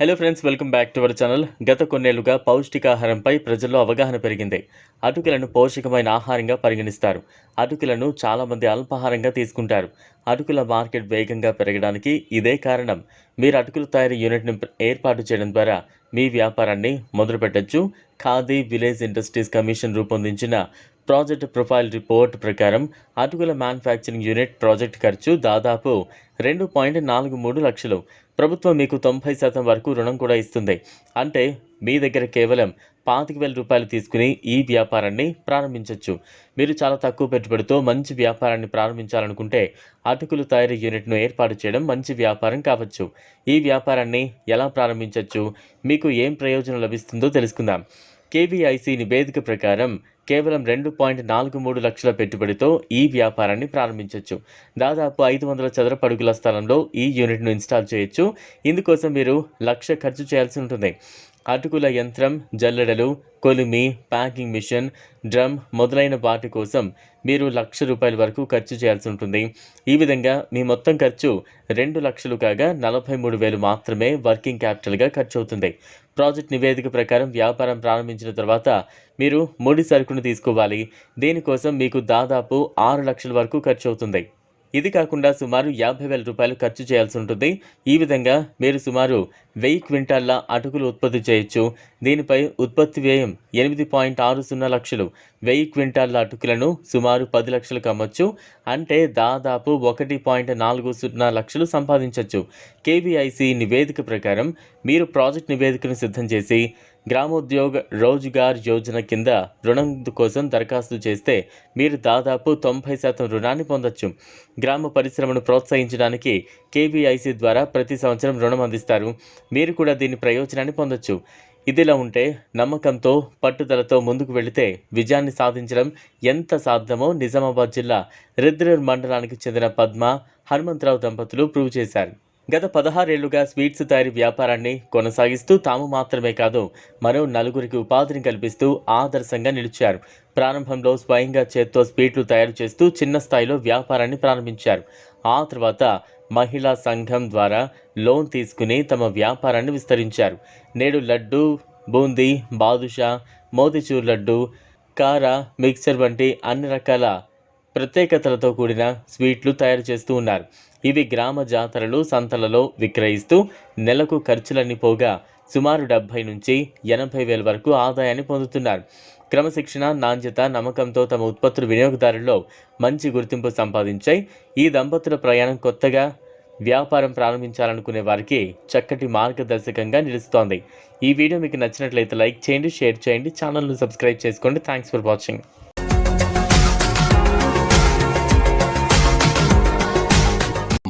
Hello friends welcome back to our channel గత కొన్నేళ్ళుగా పౌష్టికాహారంపై ప్రజల్లో అవగాహన పెరిగింది. అటుకులను పోషకమైన ఆహారంగా పరిగణిస్తారు. అటుకులను చాలామంది అల్పాహారంగా తీసుకుంటారు. అటుకుల మార్కెట్ వేగంగా పెరగడానికి ఇదే కారణం. మీరు అటుకుల తయారీ యూనిట్ని ఏర్పాటు చేయడం ద్వారా మీ వ్యాపారాన్ని మొదలుపెట్టచ్చు. ఖాదీ విలేజ్ ఇండస్ట్రీస్ కమిషన్ రూపొందించిన ప్రాజెక్ట్ ప్రొఫైల్ రిపోర్ట్ ప్రకారం అటుకుల మ్యానుఫ్యాక్చరింగ్ యూనిట్ ప్రాజెక్ట్ ఖర్చు దాదాపు రెండు పాయింట్ నాలుగు మూడు లక్షలు. ప్రభుత్వం మీకు తొంభై శాతం వరకు రుణం కూడా ఇస్తుంది. అంటే మీ దగ్గర కేవలం పాతిక వేల రూపాయలు తీసుకుని ఈ వ్యాపారాన్ని ప్రారంభించవచ్చు మీరు చాలా తక్కువ పెట్టుబడితో మంచి వ్యాపారాన్ని ప్రారంభించాలనుకుంటే అటుకులు తయారీ యూనిట్ను ఏర్పాటు చేయడం మంచి వ్యాపారం కావచ్చు. ఈ వ్యాపారాన్ని ఎలా ప్రారంభించవచ్చు మీకు ఏం ప్రయోజనం లభిస్తుందో తెలుసుకుందాం. కేవీఐసి నివేదిక ప్రకారం కేవలం రెండు పాయింట్ నాలుగు మూడు లక్షల పెట్టుబడితో ఈ వ్యాపారాన్ని ప్రారంభించవచ్చు దాదాపు ఐదు వందల చదరపు అడుగుల స్థలంలో ఈ యూనిట్ను ఇన్స్టాల్ చేయొచ్చు. ఇందుకోసం మీరు లక్ష ఖర్చు చేయాల్సి ఉంటుంది. అటుకుల యంత్రం జల్లెడలు కొలిమి ప్యాకింగ్ మిషన్ డ్రమ్ మొదలైన వాటి కోసం మీరు లక్ష రూపాయల వరకు ఖర్చు చేయాల్సి ఉంటుంది. ఈ విధంగా మీ మొత్తం ఖర్చు రెండు లక్షలు కాగా నలభై మూడు వేలు మాత్రమే వర్కింగ్ క్యాపిటల్గా ఖర్చు అవుతుంది. ప్రాజెక్ట్ నివేదిక ప్రకారం వ్యాపారం ప్రారంభించిన తర్వాత మీరు ముడి సరుకును తీసుకోవాలి. దీనికోసం మీకు దాదాపు ఆరు లక్షల వరకు ఖర్చు అవుతుంది ఇది కాకుండా సుమారు యాభై వేల రూపాయలు ఖర్చు చేయాల్సి ఉంటుంది. ఈ విధంగా మీరు సుమారు వెయ్యి క్వింటాల్ల అటుకులు ఉత్పత్తి చేయొచ్చు. దీనిపై ఉత్పత్తి వ్యయం ఎనిమిది పాయింట్ ఆరు సున్నా లక్షలు. వెయ్యి క్వింటాల్ల అటుకులను సుమారు పది లక్షలకు అమ్మొచ్చు. అంటే దాదాపు ఒకటి పాయింట్ నాలుగు సున్నా లక్షలు సంపాదించవచ్చు కేవీఐసి నివేదిక ప్రకారం మీరు ప్రాజెక్ట్ నివేదికను సిద్ధం చేసి గ్రామోద్యోగ రోజ్గార్ యోజన కింద రుణం కోసం దరఖాస్తు చేస్తే మీరు దాదాపు తొంభై శాతం రుణాన్ని పొందొచ్చు. గ్రామ పరిశ్రమను ప్రోత్సహించడానికి కేవీఐసి ద్వారా ప్రతి సంవత్సరం రుణం అందిస్తారు. మీరు కూడా దీని ప్రయోజనాన్ని పొందొచ్చు. ఇదిలా ఉంటే నమ్మకంతో పట్టుదలతో ముందుకు వెళితే విజయాన్ని సాధించడం ఎంత సాధ్యమో నిజామాబాద్ జిల్లా రిద్రూర్ మండలానికి చెందిన పద్మ హనుమంతరావు దంపతులు ప్రూవ్ చేశారు. గత పదహారేళ్ళుగా స్వీట్స్ తయారీ వ్యాపారాన్ని కొనసాగిస్తూ తాము మాత్రమే కాదు మరో నలుగురికి ఉపాధిని కల్పిస్తూ ఆదర్శంగా నిలిచారు. ప్రారంభంలో స్వయంగా చేత్తో స్వీట్లు తయారు చేస్తూ చిన్న స్థాయిలో వ్యాపారాన్ని ప్రారంభించారు. ఆ తర్వాత మహిళా సంఘం ద్వారా లోన్ తీసుకుని తమ వ్యాపారాన్ని విస్తరించారు. నేడు లడ్డు బూందీ బాదుషా మోతిచూర్ లడ్డు కార మిక్సర్ వంటి అన్ని రకాల ప్రత్యేకతలతో కూడిన స్వీట్లు తయారు చేస్తూ ఉన్నారు. ఇవి గ్రామ జాతరలు సంతలలో విక్రయిస్తూ నెలకు ఖర్చులన్నీ పోగా సుమారు డెబ్భై నుంచి ఎనభై వేల వరకు ఆదాయాన్ని పొందుతున్నారు. క్రమశిక్షణ నాణ్యత నమ్మకంతో తమ ఉత్పత్తులు వినియోగదారుల్లో మంచి గుర్తింపు సంపాదించాయి. ఈ దంపతుల ప్రయాణం కొత్తగా వ్యాపారం ప్రారంభించాలనుకునే వారికి చక్కటి మార్గదర్శకంగా నిలుస్తోంది. ఈ వీడియో మీకు నచ్చినట్లయితే లైక్ చేయండి షేర్ చేయండి ఛానల్ను సబ్స్క్రైబ్ చేసుకోండి. Thanks for watching